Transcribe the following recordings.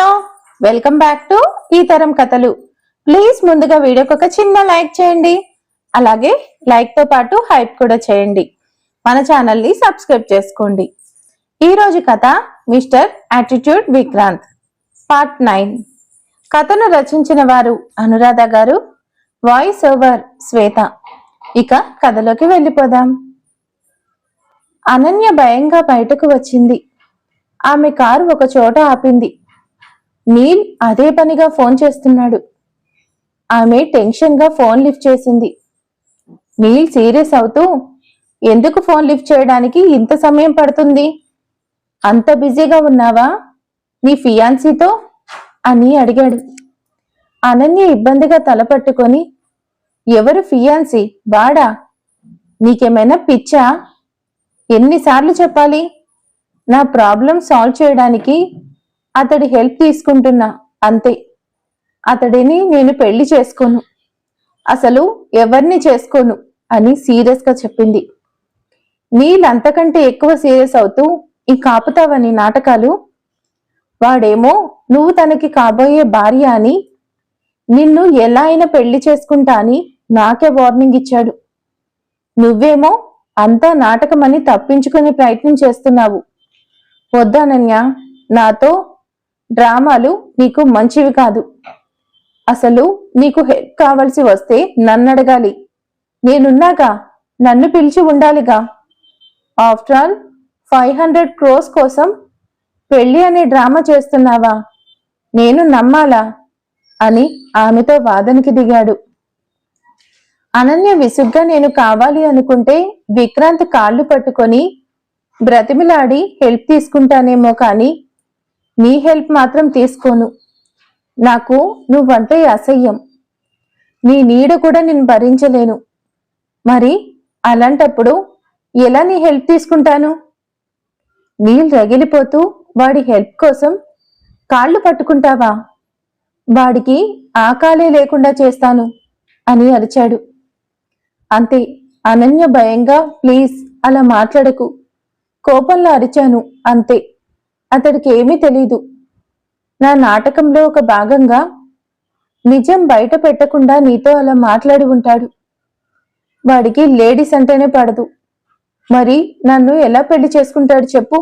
Hello welcome back to ఈ తరం కథలు. ప్లీజ్ ముందుగా వీడియోకి ఒక చిన్న లైక్ చేయండి. అలాగే లైక్తో పాటు హైప్ కూడా చేయండి. మన ఛానల్ని సబ్స్క్రైబ్ చేసుకోండి. ఈ రోజు కథ mister attitude Vikrant part nine. కథను రచించిన వారు అనురాధ గారు వాయిస్ ఓవర్ శ్వేత. ఇక కథలోకి వెళ్ళిపోదాం. అనన్య భయంగా బయటకు వచ్చింది. ఆమె కారు ఒక చోట ఆపింది. నీల్ అదే పనిగా ఫోన్ చేస్తున్నాడు. ఆమె టెన్షన్గా ఫోన్ లిఫ్ట్ చేసింది. నీల్ సీరియస్ అవుతూ ఎందుకు ఫోన్ లిఫ్ట్ చేయడానికి ఇంత సమయం పడుతుంది? అంత బిజీగా ఉన్నావా? నీ ఫియాన్సీతో? అని అడిగాడు. అనన్య ఇబ్బందిగా తలపట్టుకొని ఎవరు ఫియాన్సీ? వాడా? నీకేమైనా పిచ్చా? ఎన్నిసార్లు చెప్పాలి? నా ప్రాబ్లం సాల్వ్ చేయడానికి అతడి హెల్ప్ తీసుకుంటున్నా అంతే. అతడిని నేను పెళ్ళి చేసుకోను. అసలు ఎవరిని చేసుకోను అని సీరియస్గా చెప్పింది. నీళ్ళంతకంటే ఎక్కువ సీరియస్ అవుతూ ఈ కాపుతావని నాటకాలు? వాడేమో నువ్వు తనకి కాబోయే భార్య అని నిన్ను ఎలా అయినా పెళ్ళి చేసుకుంటా అని నాకే వార్నింగ్ ఇచ్చాడు. నువ్వేమో అంతా నాటకమని తప్పించుకునే ప్రయత్నం చేస్తున్నావు. వద్దనన్య నాతో డ్రామాలు నీకు మంచివి కాదు. అసలు నీకు హెల్ప్ కావలసి వస్తే నన్ను అడగాలి నేనున్నాగా నన్ను పిలిచి ఉండాలిగా. After all five hundred crores కోసం పెళ్ళి అనే డ్రామా చేస్తున్నావా? నేను నమ్మాలా? అని ఆమెతో వాదనకి దిగాడు. అనన్య విసుగ్గా నేను కావాలి అనుకుంటే విక్రాంత్ కాళ్ళు పట్టుకొని బ్రతిమిలాడి హెల్ప్ తీసుకుంటానేమో కానీ నీ హెల్ప్ మాత్రం తీసుకోను. నాకు నువ్వంటే అసహ్యం. నీ నీడ కూడా నేను భరించలేను. మరి అలాంటప్పుడు ఎలా నీ హెల్ప్ తీసుకుంటాను? నీళ్ళు రగిలిపోతూ వాడి హెల్ప్ కోసం కాళ్ళు పట్టుకుంటావా? వాడికి ఆకాలే లేకుండా చేస్తాను అని అరిచాడు. అంతే అనన్య భయంగా ప్లీజ్ అలా మాట్లాడకు. కోపంలో అరిచాను అంతే. అతడికి ఏమీ తెలీదు. నా నాటకంలో ఒక భాగంగా నిజం బయట పెట్టకుండా నీతో అలా మాట్లాడి ఉంటాడు. వాడికి లేడీస్ అంటేనే పడదు. మరి నన్ను ఎలా పెళ్ళి చేసుకుంటాడు చెప్పు.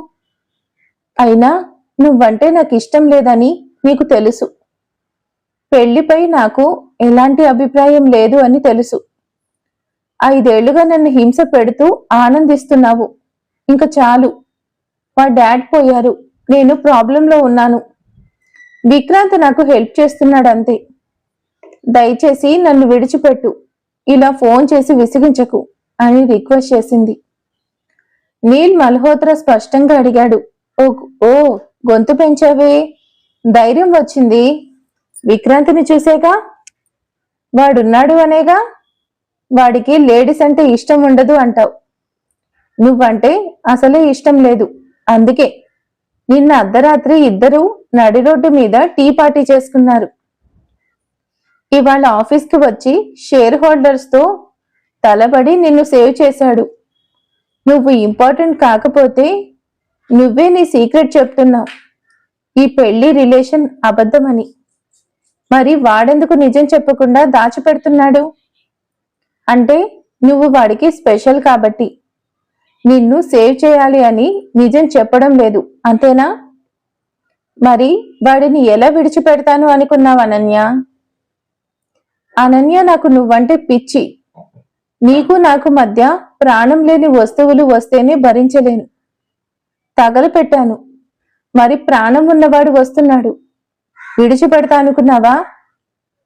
అయినా నువ్వంటే నాకు ఇష్టం లేదని నీకు తెలుసు. పెళ్ళిపై నాకు ఎలాంటి అభిప్రాయం లేదు అని తెలుసు. ఐదేళ్ళుగా నన్ను హింస పెడుతూ ఆనందిస్తున్నావు. ఇంకా చాలు. మా డాడ్ పోయారు. నేను ప్రాబ్లంలో ఉన్నాను. విక్రాంత్ నాకు హెల్ప్ చేస్తున్నాడు అంతే దయచేసి నన్ను విడిచిపెట్టు. ఇలా ఫోన్ చేసి విసిగించకు అని రిక్వెస్ట్ చేసింది. నీల్ మల్హోత్రా స్పష్టంగా అడిగాడు. ఓ ఓ గొంతు పెంచావే. ధైర్యం వచ్చింది. విక్రాంతిని చూసేగా? వాడున్నాడు అనేగా? వాడికి లేడీస్ అంటే ఇష్టం ఉండదు అంటావు. నువ్వంటే అసలే ఇష్టం లేదు. అందుకే నిన్న అర్ధరాత్రి ఇద్దరు నడి రోడ్డు మీద టీ పార్టీ చేసుకున్నారు. ఇవాళ ఆఫీస్కి వచ్చి షేర్ హోల్డర్స్తో తలబడి నిన్ను సేవ్ చేశాడు. నువ్వు ఇంపార్టెంట్ కాకపోతే నువ్వే నీ సీక్రెట్ చెప్తున్నావు. ఈ పెళ్ళి రిలేషన్ అబద్ధమని. మరి వాడెందుకు నిజం చెప్పకుండా దాచిపెడుతున్నాడు? అంటే నువ్వు వాడికి స్పెషల్ కాబట్టి. నిన్ను సేవ్ చేయాలి అని నిజం చెప్పడం లేదు అంతేనా? మరి వాడిని ఎలా విడిచిపెడతాను అనుకున్నావు అనన్య? అనన్య నాకు నువ్వంటే పిచ్చి. నీకు నాకు మధ్య ప్రాణం లేని వస్తువులు వస్తేనే భరించలేను. తగలపెట్టాను. మరి ప్రాణం ఉన్నవాడు వస్తున్నాడు. విడిచిపెడతా అనుకున్నావా?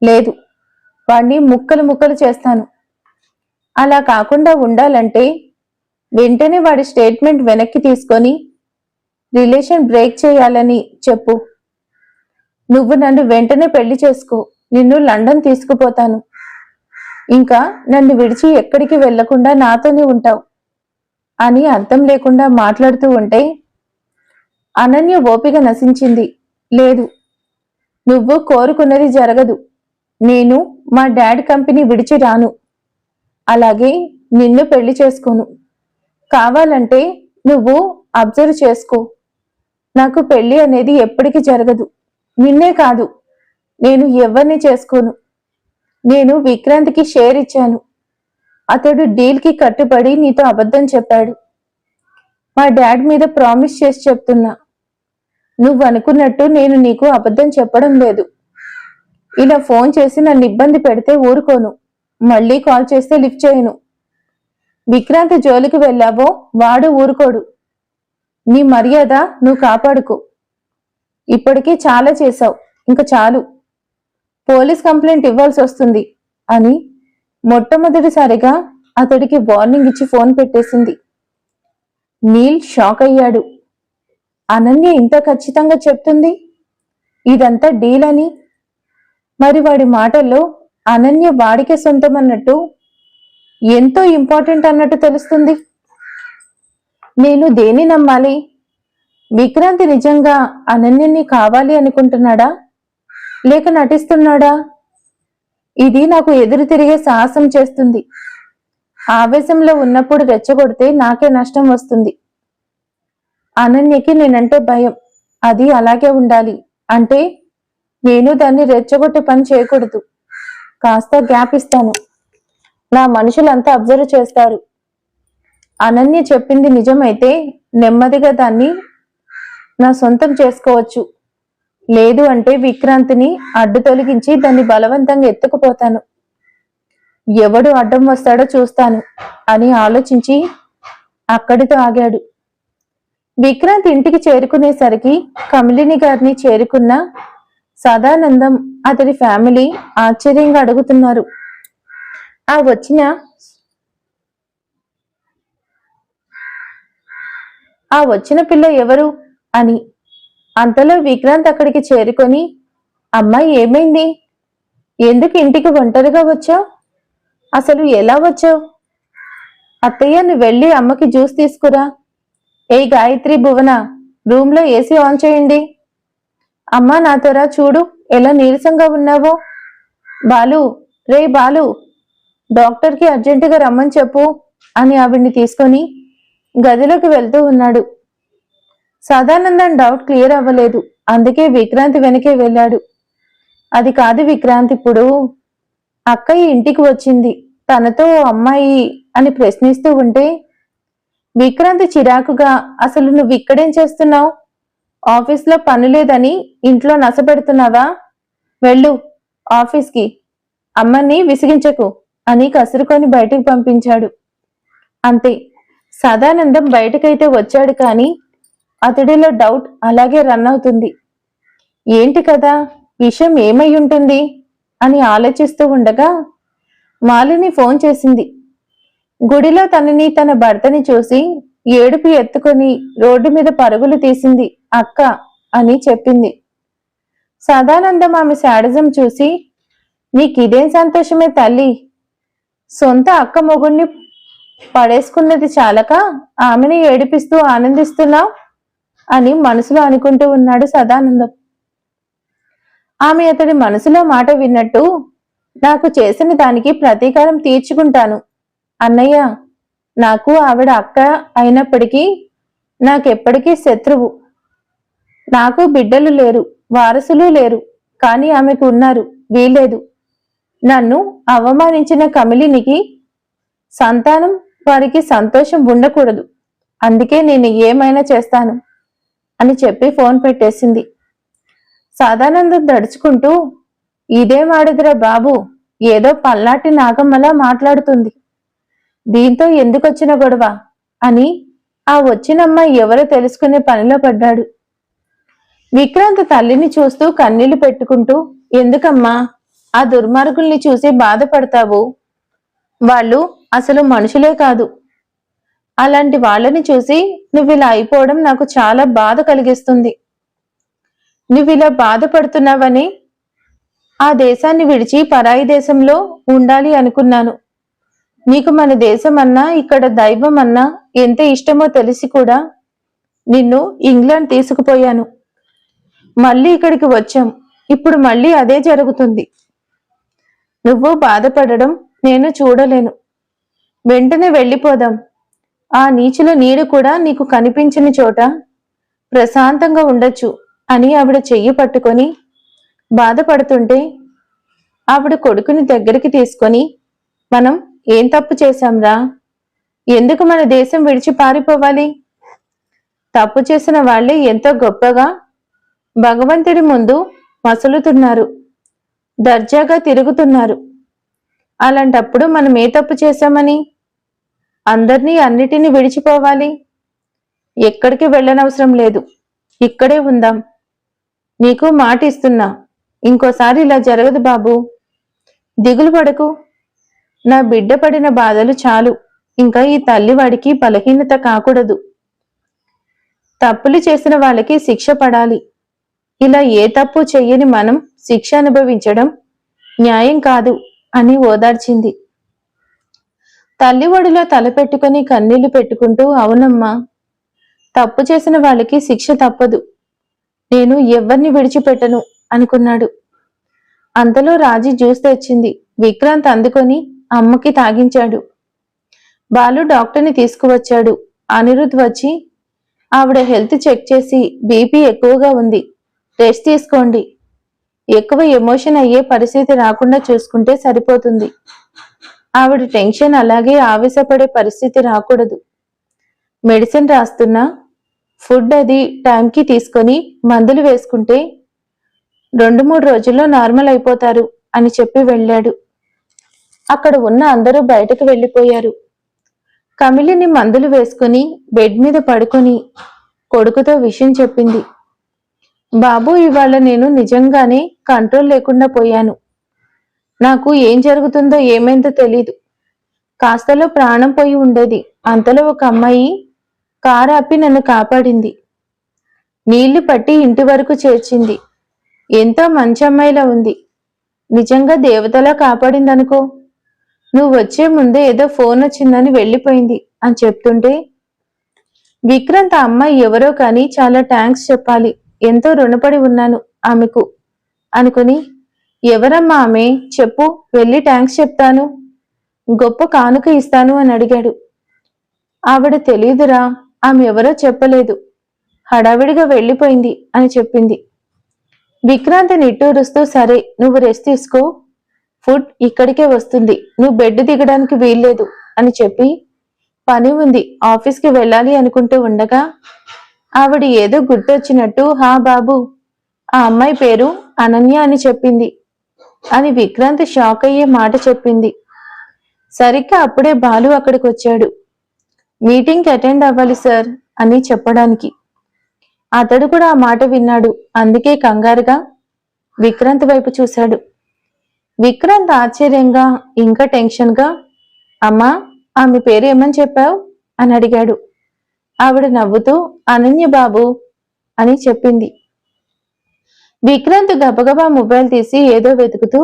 లేదు. వాణ్ణి ముక్కలు ముక్కలు చేస్తాను. అలా కాకుండా ఉండాలంటే వెంటనే వాడి స్టేట్మెంట్ వెనక్కి తీసుకొని రిలేషన్ బ్రేక్ చేయాలని చెప్పు. నువ్వు నన్ను వెంటనే పెళ్ళి చేసుకో. నిన్ను లండన్ తీసుకుపోతాను. ఇంకా నన్ను విడిచి ఎక్కడికి వెళ్ళకుండా నాతోనే ఉంటావు అని అర్థం లేకుండా మాట్లాడుతూ ఉంటే అనన్య ఓపిక నశించింది. లేదు నువ్వు కోరుకున్నది జరగదు. నేను మా డాడ్ కంపెనీ విడిచి రాను. అలాగే నిన్ను పెళ్ళి చేసుకోను. కావాలంటే నువ్వు అబ్జర్వ్ చేసుకో. నాకు పెళ్ళి అనేది ఎప్పటికీ జరగదు. నిన్నే కాదు. నేను ఎవరిని చేసుకోను. నేను విక్రాంత్కి షేర్ ఇచ్చాను. అతడు డీల్కి కట్టుబడి నీతో అబద్ధం చెప్పాడు. మా డాడ్ మీద ప్రామిస్ చేసి చెప్తున్నా. నువ్వు అనుకున్నట్టు నేను నీకు అబద్ధం చెప్పడం లేదు. ఇలా ఫోన్ చేసి నన్ను ఇబ్బంది పెడితే ఊరుకోను. మళ్ళీ కాల్ చేస్తే లిఫ్ట్ చేయను. విక్రాంత్ జోలికి వెళ్ళావో వాడు ఊరుకోడు. నీ మర్యాద నువ్వు కాపాడుకో. ఇప్పటికే చాలా చేశావు ఇంకా చాలు. పోలీస్ కంప్లైంట్ ఇవ్వాల్సి వస్తుంది అని మొట్టమొదటిసారిగా అతడికి వార్నింగ్ ఇచ్చి ఫోన్ పెట్టేసింది. నీల్ షాక్ అయ్యాడు. అనన్య ఇంత ఖచ్చితంగా చెప్తుంది? ఇదంతా డీల్ అని? మరి వాడి మాటల్లో అనన్య వాడికే సొంతం అన్నట్టు ఎంతో ఇంపార్టెంట్ అన్నట్టు తెలుస్తుంది. నేను దేని నమ్మాలి? విక్రాంతి నిజంగా అనన్యని కావాలి అనుకుంటున్నాడా? లేక నటిస్తున్నాడా? ఇది నాకు ఎదురు తిరిగే సాహసం చేస్తుంది. ఆవేశంలో ఉన్నప్పుడు రెచ్చగొడితే నాకే నష్టం వస్తుంది. అనన్యకి నేనంటే భయం. అది అలాగే ఉండాలి. అంటే నేను దాన్ని రెచ్చగొట్టే పని చేయకూడదు. కాస్త గ్యాప్ ఇస్తాను. నా మనుషులంతా అబ్జర్వ్ చేస్తారు. అనన్య చెప్పింది నిజమైతే నెమ్మదిగా దాన్ని నా సొంతం చేసుకోవచ్చు. లేదు అంటే విక్రాంతిని అడ్డు తొలగించి దాన్ని బలవంతంగా ఎత్తుకుపోతాను. ఎవడు అడ్డం వస్తాడో చూస్తాను అని ఆలోచించి అక్కడితో ఆగాడు. విక్రాంత్ ఇంటికి చేరుకునేసరికి కమిలిని గారిని చేరుకున్న సదానందం అతడి ఫ్యామిలీ ఆశ్చర్యంగా అడుగుతున్నారు. ఆ వచ్చిన. ఆ వచ్చిన పిల్ల ఎవరు? అని అంతలో విక్రాంత్ అక్కడికి చేరుకొని అమ్మాయి ఏమైంది? ఎందుకు ఇంటికి ఒంటరిగా వచ్చావు? అసలు ఎలా వచ్చావు? అత్తయ్య నువ్వు వెళ్ళి అమ్మకి జ్యూస్ తీసుకురా. ఏ గాయత్రి భువన రూమ్లో ఏసీ ఆన్ చేయండి. అమ్మా నాతోరా చూడు ఎలా నీరసంగా ఉన్నావో. బాలు రే బాలు డాక్టర్కి అర్జెంటుగా రమ్మని చెప్పు అని ఆవిడ్ని తీసుకొని గదిలోకి వెళ్తూ ఉన్నాడు. సదానందం డౌట్ క్లియర్ అవ్వలేదు. అందుకే విక్రాంతి వెనకే వెళ్ళాడు. అది కాదు విక్రాంతి ఇప్పుడు అక్కయ్య ఇంటికి వచ్చింది. తనతో ఓ అమ్మాయి అని ప్రశ్నిస్తూ ఉంటే విక్రాంతి చిరాకుగా అసలు నువ్వు ఇక్కడేం చేస్తున్నావు? ఆఫీస్లో పని లేదని ఇంట్లో నసపెడుతున్నావా? వెళ్ళు ఆఫీస్కి. అమ్మని విసిగించకు. అని కసురుకొని బయటికి పంపించాడు. అంతే. సదానందం బయటకైతే వచ్చాడు కానీ అతడిలో డౌట్ అలాగే రన్ అవుతుంది. ఏంటి కదా? విషయం ఏమై ఉంటుంది? అని ఆలోచిస్తూ ఉండగా మాలిని ఫోన్ చేసింది. గుడిలో తనని తన భర్తని చూసి ఏడుపు ఎత్తుకొని రోడ్డు మీద పరుగులు తీసింది అక్క అని చెప్పింది. సదానందం ఆమె శాడిజం చూసి నీకిదేం సంతోషమే తల్లి? సొంత అక్క మొగుణ్ణి పడేసుకున్నది చాలక ఆమెని ఏడిపిస్తూ ఆనందిస్తున్నావు అని మనసులో అనుకుంటూ ఉన్నాడు సదానందం. ఆమె అతడి మనసులో మాట విన్నట్టు నాకు చేసిన దానికి ప్రతీకారం తీర్చుకుంటాను. అన్నయ్య నాకు ఆవిడ అక్క అయినప్పటికీ నాకెప్పటికీ శత్రువు. నాకు బిడ్డలు లేరు వారసులు లేరు కానీ ఆమెకు ఉన్నారు వీలేదు నన్ను అవమానించిన కమిలినికి సంతానం వారికి సంతోషం ఉండకూడదు. అందుకే నేను ఏమైనా చేస్తాను? అని చెప్పి ఫోన్ పెట్టేసింది. సదానందం దడుచుకుంటూ ఇదే మాడిదిరా బాబు ఏదో పల్నాటి నాగమ్మలా మాట్లాడుతుంది. దీంతో ఎందుకొచ్చిన గొడవ? అని ఆ వచ్చినమ్మాయి ఎవరో తెలుసుకునే పనిలో పడ్డాడు. విక్రాంత్ తల్లిని చూస్తూ కన్నీళ్ళు పెట్టుకుంటూ ఎందుకమ్మా ఆ దుర్మార్గుల్ని చూసి బాధపడతావు? వాళ్ళు అసలు మనుషులే కాదు. అలాంటి వాళ్ళని చూసి నువ్వు ఇలా అయిపోవడం నాకు చాలా బాధ కలిగిస్తుంది. నువ్వు ఇలా బాధపడుతున్నావని ఆ దేశాన్ని విడిచి పరాయి దేశంలో ఉండాలి అనుకున్నాను. నీకు మన దేశం అన్నా ఇక్కడ దైవం అన్నా ఎంత ఇష్టమో తెలిసి కూడా నిన్ను ఇంగ్లాండ్ తీసుకుపోయాను. మళ్ళీ ఇక్కడికి వచ్చాం. ఇప్పుడు మళ్ళీ అదే జరుగుతుంది. నువ్వు బాధపడడం నేను చూడలేను. వెంటనే వెళ్ళిపోదాం. ఆ నీచుల నీరు కూడా నీకు కనిపించని చోట ప్రశాంతంగా ఉండొచ్చు అని ఆవిడ చెయ్యి పట్టుకొని బాధపడుతుంటే ఆవిడ కొడుకుని దగ్గరికి తీసుకొని మనం ఏం తప్పు చేశాంరా ఎందుకు మన దేశం విడిచి పారిపోవాలి? తప్పు చేసిన వాళ్ళే ఎంతో గొప్పగా భగవంతుడి ముందు మసులుతున్నారు. దర్జాగా తిరుగుతున్నారు. అలాంటప్పుడు మనం ఏ తప్పు చేశామని? అందరినీ అన్నిటినీ విడిచిపోవాలి. ఎక్కడికి వెళ్ళనవసరం లేదు. ఇక్కడే ఉందాం. నీకు మాట ఇస్తున్నా ఇంకోసారి ఇలా జరగదు బాబు. దిగులు పడకు. నా బిడ్డ పడిన బాధలు చాలు. ఇంకా ఈ తల్లివాడికి బలహీనత కాకూడదు. తప్పులు చేసిన వాళ్ళకి శిక్ష పడాలి. ఇలా ఏ తప్పు చెయ్యని మనం శిక్ష అనుభవించడం న్యాయం కాదు అని ఓదార్చింది. తల్లి ఒడిలో తల కన్నీళ్ళు పెట్టుకుంటూ అవునమ్మా తప్పు చేసిన వాళ్ళకి శిక్ష తప్పదు. నేను ఎవరిని విడిచిపెట్టను అనుకున్నాడు. అంతలో రాజీ జ్యూస్ తెచ్చింది. విక్రాంత్ అందుకొని అమ్మకి తాగించాడు. బాలు డాక్టర్ని తీసుకువచ్చాడు. అనిరుద్ వచ్చి ఆవిడ హెల్త్ చెక్ చేసి బీపీ ఎక్కువగా ఉంది. రెస్ట్ తీసుకోండి. ఎక్కువ ఎమోషన్ అయ్యే పరిస్థితి రాకుండా చూసుకుంటే సరిపోతుంది. ఆవిడ టెన్షన్ అలాగే ఆవేశపడే పరిస్థితి రాకూడదు. మెడిసిన్ రాస్తున్నా ఫుడ్ అది టైంకి తీసుకొని మందులు వేసుకుంటే రెండు మూడు రోజుల్లో నార్మల్ అయిపోతారు అని చెప్పి వెళ్ళాడు. అక్కడ ఉన్న అందరూ బయటకు వెళ్ళిపోయారు. కమిలిని మందులు వేసుకుని బెడ్ మీద పడుకొని కొడుకుతో విషయం చెప్పింది. బాబు ఇవాళ నేను నిజంగానే కంట్రోల్ లేకుండా పోయాను. నాకు ఏం జరుగుతుందో ఏమైందో తెలీదు. కాస్తలో ప్రాణం పోయి ఉండేది. అంతలో ఒక అమ్మాయి కారు ఆపి నన్ను కాపాడింది. నీళ్ళు పట్టి ఇంటి వరకు చేర్చింది. ఎంతో మంచి అమ్మాయిలా ఉంది. నిజంగా దేవతలా కాపాడిందనుకో. నువ్వు వచ్చే ముందే ఏదో ఫోన్ వచ్చిందని వెళ్ళిపోయింది అని చెప్తుంటే విక్రాంత్ ఆ అమ్మాయి ఎవరో కానీ చాలా థ్యాంక్స్ చెప్పాలి. ఎంతో రుణపడి ఉన్నాను ఆమెకు. అనుకుని ఎవరమ్మా ఆమె? చెప్పు వెళ్ళి థ్యాంక్స్ చెప్తాను. గొప్ప కానుక ఇస్తాను అని అడిగాడు. ఆవిడ తెలియదురా ఆమె ఎవరో చెప్పలేదు. హడావిడిగా వెళ్ళిపోయింది అని చెప్పింది. విక్రాంత్ నిట్టూరుస్తూ సరే నువ్వు రెస్ట్ తీసుకో. ఫుడ్ ఇక్కడికే వస్తుంది. నువ్వు బెడ్ దిగడానికి వీల్లేదు అని చెప్పి పని ఉంది ఆఫీస్కి వెళ్ళాలి అనుకుంటూ ఉండగా ఆవిడ ఏదో గుర్తొచ్చినట్టు హా బాబు ఆ అమ్మాయి పేరు అనన్య అని చెప్పింది. అని విక్రాంత్ షాక్ అయ్యే మాట చెప్పింది. సరిగ్గా అప్పుడే బాలు అక్కడికి వచ్చాడు మీటింగ్కి అటెండ్ అవ్వాలి సార్ అని చెప్పడానికి. అతడు కూడా ఆ మాట విన్నాడు. అందుకే కంగారుగా విక్రాంత్ వైపు చూశాడు. విక్రాంత్ ఆశ్చర్యంగా ఇంకా టెన్షన్గా అమ్మా ఆమె పేరు ఏమని చెప్పావు? అని అడిగాడు. ఆవిడ నవ్వుతూ అనన్య బాబు అని చెప్పింది. విక్రాంత్ గబగబా మొబైల్ తీసి ఏదో వెతుకుతూ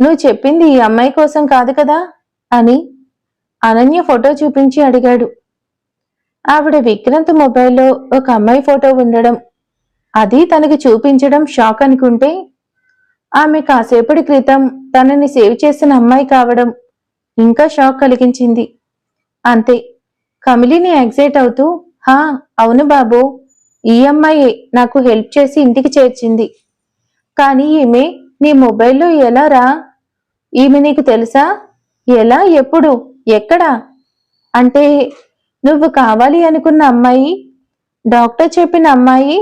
నువ్వు చెప్పింది ఈ అమ్మాయి కోసం కాదు కదా అని అనన్య ఫోటో చూపించి అడిగాడు. ఆవిడ విక్రాంత్ మొబైల్లో ఒక అమ్మాయి ఫోటో ఉండడం అది తనకి చూపించడం షాక్ అనుకుంటే ఆమె కాసేపటి క్రితం తనని సేవ్ చేసిన అమ్మాయి కావడం ఇంకా షాక్ కలిగించింది. అంతే. కమిలిని ఎగ్జైట్ అవుతూ హా అవును బాబు ఈ అమ్మాయి నాకు హెల్ప్ చేసి ఇంటికి చేర్చింది. కానీ ఈమె నీ మొబైల్లో ఎలా రా? ఈమె నీకు తెలుసా? ఎలా ఎప్పుడు ఎక్కడా? అంటే నువ్వు కావాలి అనుకున్న అమ్మాయి డాక్టర్ చెప్పిన అమ్మాయి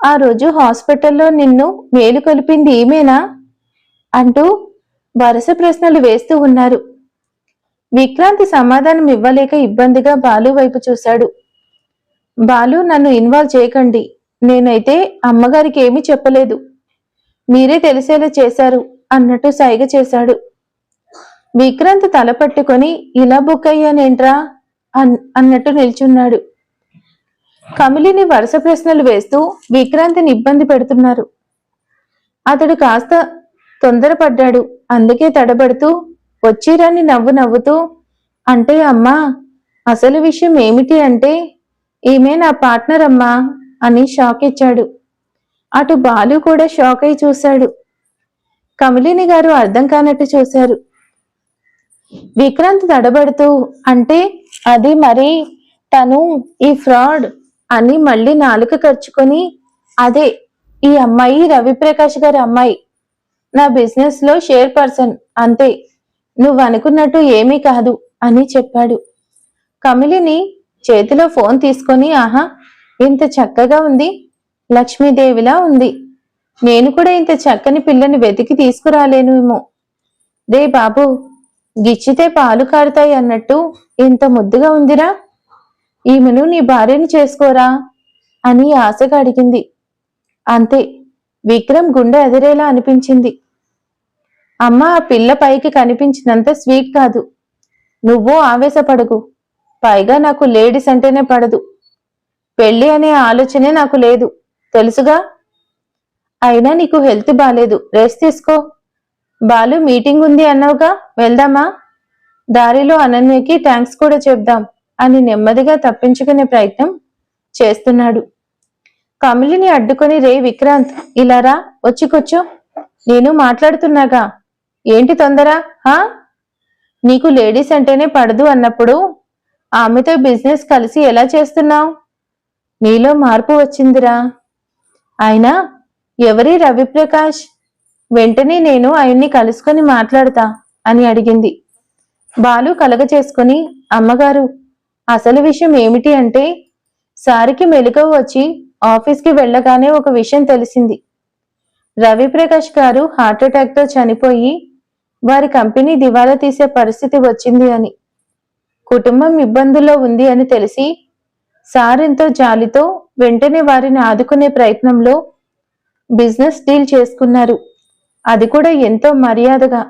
ఆ రోజు హాస్పిటల్లో నిన్ను మేలు కొలిపింది ఈమెనా? అంటూ వరుస ప్రశ్నలు వేస్తూ ఉన్నారు. విక్రాంతి సమాధానం ఇవ్వలేక ఇబ్బందిగా బాలు వైపు చూశాడు. బాలు నన్ను ఇన్వాల్వ్ చేయకండి. నేనైతే అమ్మగారికి ఏమీ చెప్పలేదు. మీరే తెలిసేలా చేశారు అన్నట్టు సైగ చేశాడు. విక్రాంత్ తల పట్టుకొని ఇలా బుక్ అయ్యానేంట్రా? అన్ అన్నట్టు నిల్చున్నాడు. కమిలిని వరుస ప్రశ్నలు వేస్తూ విక్రాంతిని ఇబ్బంది పెడుతున్నారు. అతడు కాస్త తొందరపడ్డాడు. అందుకే తడబడుతూ వచ్చిరాని నవ్వు నవ్వుతూ అంటే అమ్మా అసలు విషయం ఏమిటి అంటే ఈమె నా పార్ట్నర్ అమ్మా అని షాక్ ఇచ్చాడు. అటు బాలు కూడా షాక్ అయి చూశాడు. కమలిని గారు అర్థం కానట్టు చూశారు. విక్రాంత్ తడబడుతూ అంటే అది మరి తను ఈ ఫ్రాడ్ అని మళ్ళీ నాలుక ఖర్చుకొని అదే ఈ అమ్మాయి రవిప్రకాష్ గారి అమ్మాయి. నా బిజినెస్లో షేర్ పర్సన్ అంతే. నువ్వు అనుకున్నట్టు ఏమీ కాదు అని చెప్పాడు. కమిలిని చేతిలో ఫోన్ తీసుకొని ఆహా ఇంత చక్కగా ఉంది. లక్ష్మీదేవిలా ఉంది. నేను కూడా ఇంత చక్కని పిల్లని వెతికి తీసుకురాలేనేమో. రే బాబు గిచ్చితే పాలు కారుతాయి అన్నట్టు ఇంత ముద్దుగా ఉందిరా. ఈమెను నీ భార్యని చేసుకోరా? అని ఆశగా అడిగింది. అంతే విక్రమ్ గుండె ఎదిరేలా అనిపించింది. అమ్మ ఆ పిల్ల పైకి కనిపించినంత స్వీట్ కాదు. నువ్వు ఆవేశపడకు. పైగా నాకు లేడీస్ అంటేనే పడదు. పెళ్ళి అనే ఆలోచనే నాకు లేదు. తెలుసుగా? అయినా నీకు హెల్త్ బాలేదు. రెస్ట్ తీసుకో. బాలు మీటింగ్ ఉంది అన్నావుగా? వెళ్దామా? దారిలో అనన్యకి థ్యాంక్స్ కూడా చెప్దాం అని నెమ్మదిగా తప్పించుకునే ప్రయత్నం చేస్తున్నాడు. కమిలిని అడ్డుకొని రే విక్రాంత్ ఇలా రా. వచ్చి కూర్చో. నేను మాట్లాడుతున్నాగా. ఏంటి తొందర? హా? నీకు లేడీస్ అంటేనే పడదు అన్నప్పుడు ఆమెతో బిజినెస్ కలిసి ఎలా చేస్తున్నావు? నీలో మార్పు వచ్చిందిరా. అయినా ఎవరి రవిప్రకాష్? వెంటనే నేను ఆయన్ని కలుసుకొని మాట్లాడతా అని అడిగింది. బాలు కలగ చేసుకుని అమ్మగారు అసలు విషయం ఏమిటి అంటే సారికి మెలకువ వచ్చి ఆఫీస్కి వెళ్ళగానే ఒక విషయం తెలిసింది. రవిప్రకాష్ గారు హార్ట్ అటాక్తో చనిపోయి వారి కంపెనీ దివాలా తీసే పరిస్థితి వచ్చింది అని. కుటుంబం ఇబ్బందుల్లో ఉంది అని తెలిసి సార్ ఎంతో జాలితో వెంటనే వారిని ఆదుకునే ప్రయత్నంలో బిజినెస్ డీల్ చేసుకున్నారు. అది కూడా ఎంతో మర్యాదగా.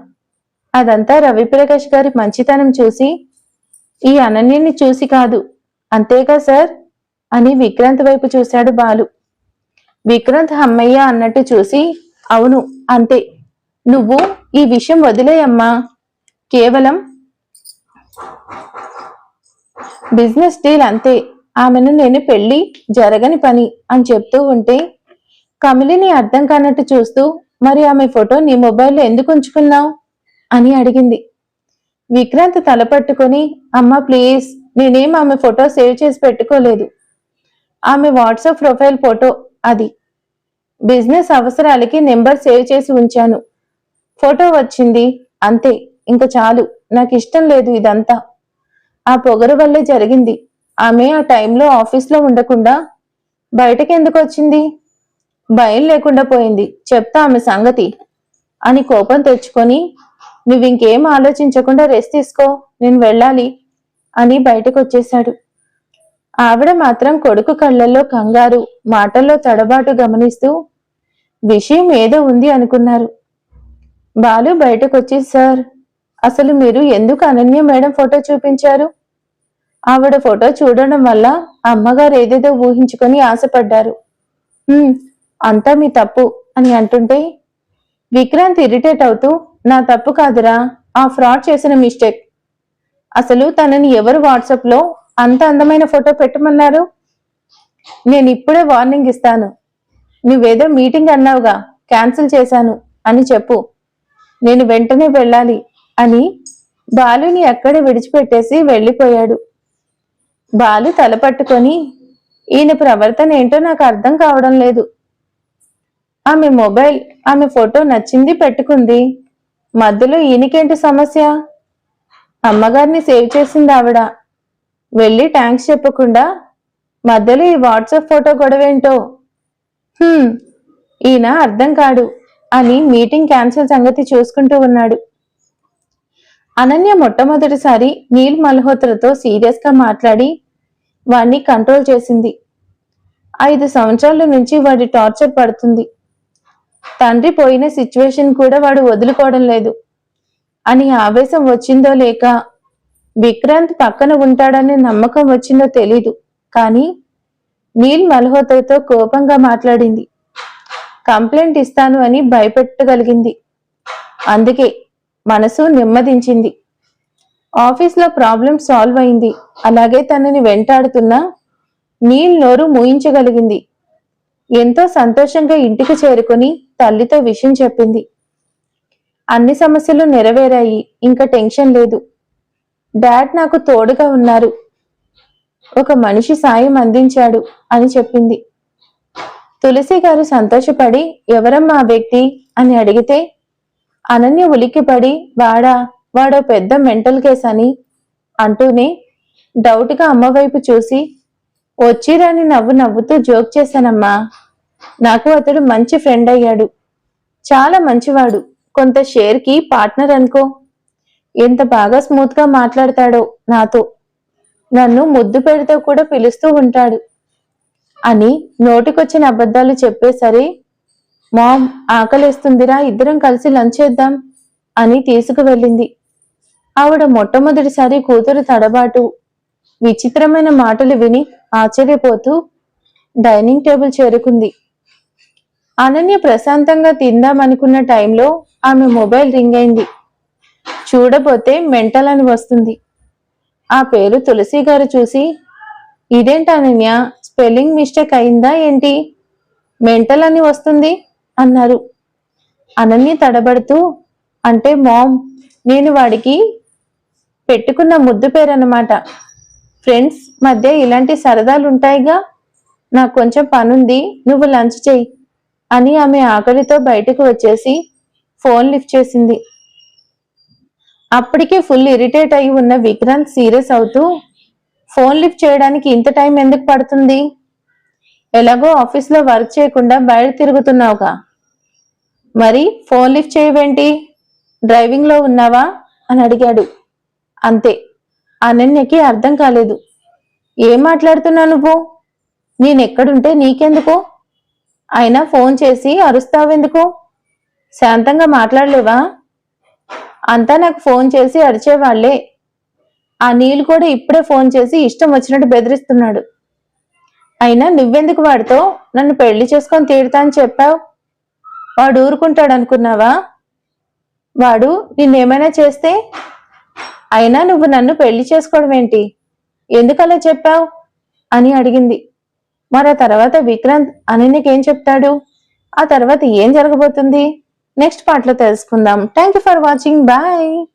అదంతా రవిప్రకాష్ గారి మంచితనం చూసి ఈ అనన్యని చూసి కాదు అంతేగా సార్? అని విక్రాంత్ వైపు చూశాడు బాలు. విక్రాంత్ అమ్మయ్య అన్నట్టు చూసి అవును అంతే. నువ్వు ఈ విషయం వదిలేయమ్మా. కేవలం బిజినెస్ డీల్ అంతే. ఆమెను నేను పెళ్ళి జరగని పని అని చెప్తూ ఉంటే కమిలిని అర్థం కానట్టు చూస్తూ మరి ఆమె ఫోటో నీ మొబైల్లో ఎందుకు ఉంచుకున్నావు? అని అడిగింది. విక్రాంత్ తల పట్టుకొని అమ్మ ప్లీజ్ నేనేం ఆమె ఫోటో సేవ్ చేసి పెట్టుకోలేదు. ఆమె వాట్సాప్ ప్రొఫైల్ ఫోటో అది. బిజినెస్ అవసరాలకి నెంబర్ సేవ్ చేసి ఉంచాను. ఫోటో వచ్చింది. అంతే ఇంక చాలు. నాకు ఇష్టం లేదు ఇదంతా. ఆ పొగరు వల్లే జరిగింది. ఆమె ఆ టైంలో ఆఫీస్లో ఉండకుండా బయటకి ఎందుకు వచ్చింది? భయం లేకుండా పోయింది. చెప్తా ఆమె సంగతి అని కోపం తెచ్చుకొని నువ్వింకేం ఆలోచించకుండా రెస్ట్ తీసుకో నేను వెళ్ళాలి అని బయటకు వచ్చేశాడు ఆవిడ మాత్రం కొడుకు కళ్ళల్లో కంగారు మాటల్లో తడబాటు గమనిస్తూ విషయం ఏదో ఉంది అనుకున్నారు. బాలు బయటకు వచ్చి సార్ అసలు మీరు ఎందుకు అనన్య మేడం ఫోటో చూపించారు? ఆవిడ ఫోటో చూడడం వల్ల అమ్మగారు ఏదేదో ఊహించుకొని ఆశపడ్డారు. అంతా మీ తప్పు అని అంటుంటే విక్రాంత్ ఇరిటేట్ అవుతూ నా తప్పు కాదురా ఆ ఫ్రాడ్ చేసిన మిస్టేక్. అసలు తనని ఎవరు వాట్సాప్లో అంత అందమైన ఫోటో పెట్టమన్నారు? నేను ఇప్పుడే వార్నింగ్ ఇస్తాను. నువ్వేదో మీటింగ్ అన్నావుగా క్యాన్సిల్ చేశాను అని చెప్పు. నేను వెంటనే వెళ్ళాలి అని బాలుని అక్కడే విడిచిపెట్టేసి వెళ్ళిపోయాడు. బాలు తల పట్టుకొని ఈయన ప్రవర్తన ఏంటో నాకు అర్థం కావడం లేదు. ఆమె మొబైల్ ఆమె ఫోటో నచ్చింది పెట్టుకుంది. మధ్యలో ఈయనకేంటి సమస్య? అమ్మగారిని సేవ్ చేసింది ఆవిడ. వెళ్ళి థ్యాంక్స్ చెప్పకుండా మధ్యలో ఈ వాట్సాప్ ఫోటో గొడవేంటో? ఈయన అర్థం కాడు. అని మీటింగ్ క్యాన్సిల్ సంగతి చూసుకుంటూ ఉన్నాడు. అనన్య మొట్టమొదటిసారి నీల్ మల్హోత్రతో సీరియస్గా మాట్లాడి వాణ్ణి కంట్రోల్ చేసింది. ఐదు సంవత్సరాల నుంచి వాడి టార్చర్ పడుతుంది. తండ్రి పోయిన సిచ్యువేషన్ కూడా వాడు వదులుకోవడం లేదు. అని ఆవేశం వచ్చిందో లేక విక్రాంత్ పక్కన ఉంటాడనే నమ్మకం వచ్చిందో తెలీదు. కానీ నీల్ మల్హోత్రతో కోపంగా మాట్లాడింది. కంప్లైంట్ ఇస్తాను అని భయపెట్టగలిగింది. అందుకే మనసు నెమ్మదించింది. ఆఫీస్లో ప్రాబ్లం సాల్వ్ అయింది. అలాగే తనని వెంటాడుతున్న నీల్ నోరు మూయించగలిగింది. ఎంతో సంతోషంగా ఇంటికి చేరుకుని తల్లితో విషయం చెప్పింది. అన్ని సమస్యలు నెరవేరాయి. ఇంకా టెన్షన్ లేదు. డాడ్ నాకు తోడుగా ఉన్నారు. ఒక మనిషి సాయం అందించాడు అని చెప్పింది. తులసి గారు సంతోషపడి ఎవరమ్మా వ్యక్తి? అని అడిగితే అనన్య ఉలిక్కిపడి వాడా వాడో పెద్ద మెంటల్ కేస్ అని అంటూనే డౌట్గా అమ్మవైపు చూసి వచ్చిరాని నవ్వు నవ్వుతూ జోక్ చేశానమ్మా. నాకు అతడు మంచి ఫ్రెండ్ అయ్యాడు. చాలా మంచివాడు. కొంత షేర్కి పార్ట్నర్ అనుకో. ఎంత బాగా స్మూత్గా మాట్లాడతాడో నాతో. నన్ను ముద్దు పేరుతో కూడా పిలుస్తూ ఉంటాడు. అని నోటికొచ్చిన అబద్ధాలు చెప్పేసరి మామ్ ఆకలేస్తుందిరా ఇద్దరం కలిసి లంచ్ చేద్దాం అని తీసుకువెళ్ళింది. ఆవిడ మొట్టమొదటిసారి కూతురు తడబాటు విచిత్రమైన మాటలు విని ఆశ్చర్యపోతూ డైనింగ్ టేబుల్ చేరుకుంది. అనన్య ప్రశాంతంగా తిందామనుకున్న టైంలో ఆమె మొబైల్ రింగ్ అయింది. చూడబోతే మెంటల్ అని వస్తుంది. ఆ పేరు తులసి గారు చూసి ఇదేంటి అనన్య? స్పెల్లింగ్ మిస్టేక్ అయిందా ఏంటి? మెంటల్ అని వస్తుంది అన్నారు. అనన్య తడబడుతూ అంటే మామ్ నేను వాడికి పెట్టుకున్న ముద్దు పేరు అనమాట ఫ్రెండ్స్ మధ్య ఇలాంటి సరదాలు ఉంటాయిగా నాకు కొంచెం పనుంది నువ్వు లంచ్ చెయ్యి అని ఆమె ఆకలితో బయటకు వచ్చేసి ఫోన్ లిఫ్ట్ చేసింది. అప్పటికే ఫుల్ ఇరిటేట్ అయి ఉన్న విక్రాంత్ సీరియస్ అవుతూ ఫోన్ లిఫ్ట్ చేయడానికి ఇంత టైం ఎందుకు పడుతుంది? ఎలాగో ఆఫీస్లో వర్క్ చేయకుండా బయట తిరుగుతున్నావుగా. మరి ఫోన్ లిఫ్ట్ చేయవేంటి? డ్రైవింగ్లో ఉన్నావా? అని అడిగాడు. అంతే. అనన్యకి అర్థం కాలేదు. ఏం మాట్లాడుతున్నావు నువ్వు? నేనెక్కడుంటే నీకెందుకు? అయినా ఫోన్ చేసి అరుస్తావెందుకు? శాంతంగా మాట్లాడలేవా? అంతా నాకు ఫోన్ చేసి అరిచేవాళ్ళే. ఆ నీళ్ళు కూడా ఇప్పుడే ఫోన్ చేసి ఇష్టం వచ్చినట్టు బెదిరిస్తున్నాడు. అయినా నువ్వెందుకు వాడితో నన్ను పెళ్ళి చేసుకొని తీరుతా అని చెప్పావు? వాడు ఊరుకుంటాడు అనుకున్నావా వాడు నిన్నేమైనా చేస్తే? అయినా నువ్వు నన్ను పెళ్ళి చేసుకోవడం ఏంటి? ఎందుకలా చెప్పావు? అని అడిగింది. మరి ఆ తర్వాత విక్రాంత్ అనన్యకి చెప్తాడు? ఆ తర్వాత ఏం జరగబోతుంది? నెక్స్ట్ పాటలో తెలుసుకుందాం. Thank you for watching bye